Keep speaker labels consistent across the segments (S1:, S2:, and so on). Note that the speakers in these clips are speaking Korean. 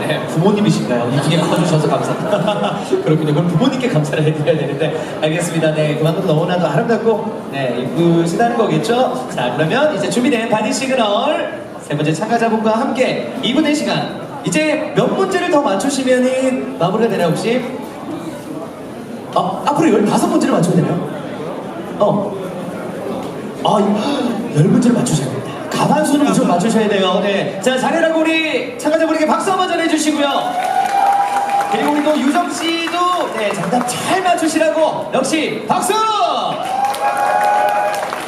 S1: 네, 부모님이신가요? 이분이 커주셔서 감사합니다. 그렇군요. 그럼 부모님께 감사를 해드려야 되는데 알겠습니다. 네, 그만큼 너무나도 아름답고 네 이쁘시다는 거겠죠? 자, 그러면 이제 준비된 바디 시그널 세 번째 참가자분과 함께 2분의 시간 이제 몇 문제를 더 맞추시면은 마무리가 되나 혹시? 어, 앞으로 15문제를 맞춰야 되나요? 어. 아, 열 문제를 맞추셔야 됩니다. 가만수는 무조건 맞추셔야 돼요. 네. 자, 잘해라고 우리 참가자분에게 박수 한번 전해주시고요. 그리고 우리 또 유정 씨도 네, 정답 잘 맞추시라고 역시 박수!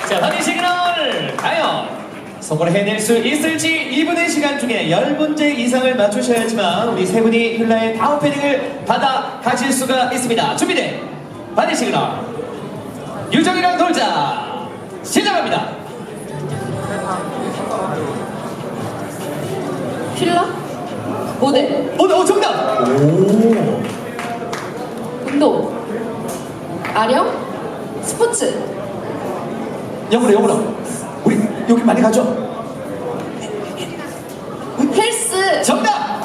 S1: 자, 허니 시그널 과연 성공을 해낼 수 있을지 2분의 시간 중에 10문제 이상을 맞추셔야지만 우리 세 분이 힐라의 다음 패딩을 받아 가실 수가 있습니다. 준비된 바디 시그널 유정이랑 놀자 시작합니다.
S2: 필라? 모델,
S1: 오, 오 정답. 오.
S2: 운동, 아령, 스포츠,
S1: 영으로 영으로. 우리 여기 많이 가죠.
S2: 헬스,
S1: 정답.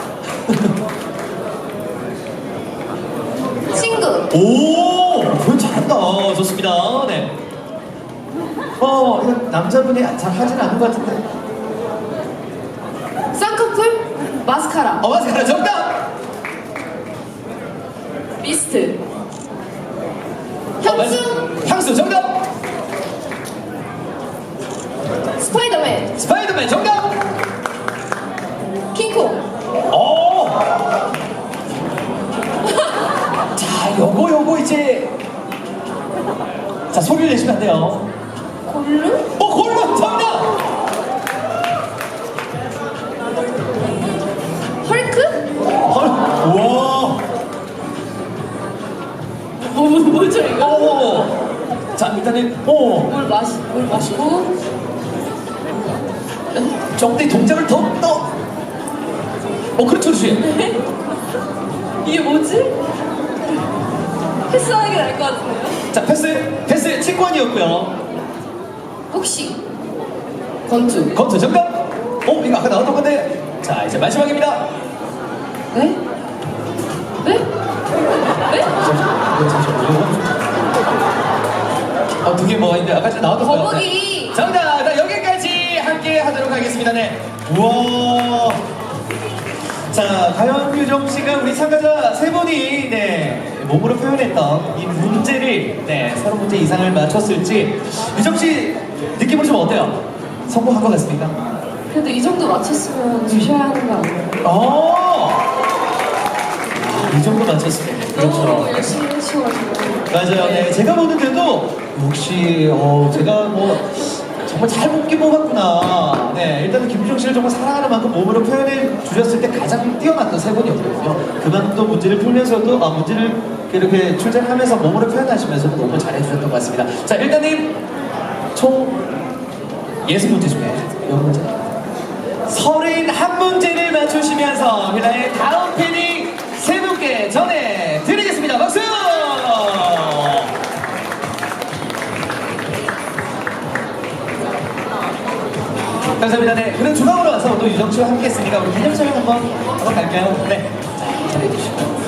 S2: 친구,
S1: 오, 표현 잘한다. 좋습니다. 네. 어, 이거 남자분이 잘 하진 않은 것 같은데.
S2: 쌍꺼풀, 마스카라,
S1: 어, 맞아. 정답.
S2: 미스트,
S1: 어,
S2: 향수.
S1: 향수 정답.
S2: 스파이더맨,
S1: 스파이더맨 정답.
S2: 킹콩,
S1: 오. 자, 요거 요거 이제 자 소리를 내시면 안 돼요.
S2: 골루,
S1: 어, 골로 정답.
S2: 헐크?
S1: 헐, 우와.
S2: 뭐, 뭐, 뭐죠 이거?
S1: 오. 자, 일단은 오.
S2: 물 마시, 물 마시고,
S1: 정대 동작을 더 더. 어, 그렇죠, 그렇지.
S2: 이게 뭐지? 패스하는 게 나을 것 같은데요?
S1: 자, 패스, 패스 치권이었고요.
S2: 혹시, 권투,
S1: 건투 정답. 어, 이거 아까 나왔던 건데. 자, 이제 마지막입니다.
S2: 네? 네? 네?
S1: 어, 두개 뭐가 있는데 아까 전에 나왔던 거요.
S2: 거북이.
S1: 정답. 자, 여기까지 함께 하도록 하겠습니다. 네. 우와. 자, 과연 유정 씨가 우리 참가자 세 분이 네, 몸으로 표현했던 이 문제를 네, 서로 문제 이상을 맞췄을지 유정 씨 느낌으로 좀 어때요? 성공한 것 같습니까?
S2: 그래도 이 정도 맞췄으면 주셔야 하는 거 아니에요?
S1: 어. 아, 이 정도 맞췄습니다. 그렇죠.
S2: 너무 열심히 해주셔가지고.
S1: 맞아요. 네, 제가 보는데도 역시 어, 제가 뭐 정말 잘 뽑기 뽑았구나. 네, 일단은 김주정 씨를 정말 사랑하는 만큼 몸으로 표현해 주셨을 때 가장 뛰어났던 세 분이었거든요. 그만큼 또 문제를 풀면서도 아, 문제를 이렇게 출제하면서 몸으로 표현하시면서도 너무 잘해 주셨던 것 같습니다. 자, 일단은 총 예습 문제 중에 몇 문제? 서른 한 문제를 맞추시면서 휘라의 다음 패닝 세 분께 전해 드리겠습니다. 박수! 감사합니다. 네, 그럼 중앙으로 와서 또 유정 씨와 함께 했으니까 우리 기념 촬영 한번 한번 갈까요? 네, 자, 잘해주시고.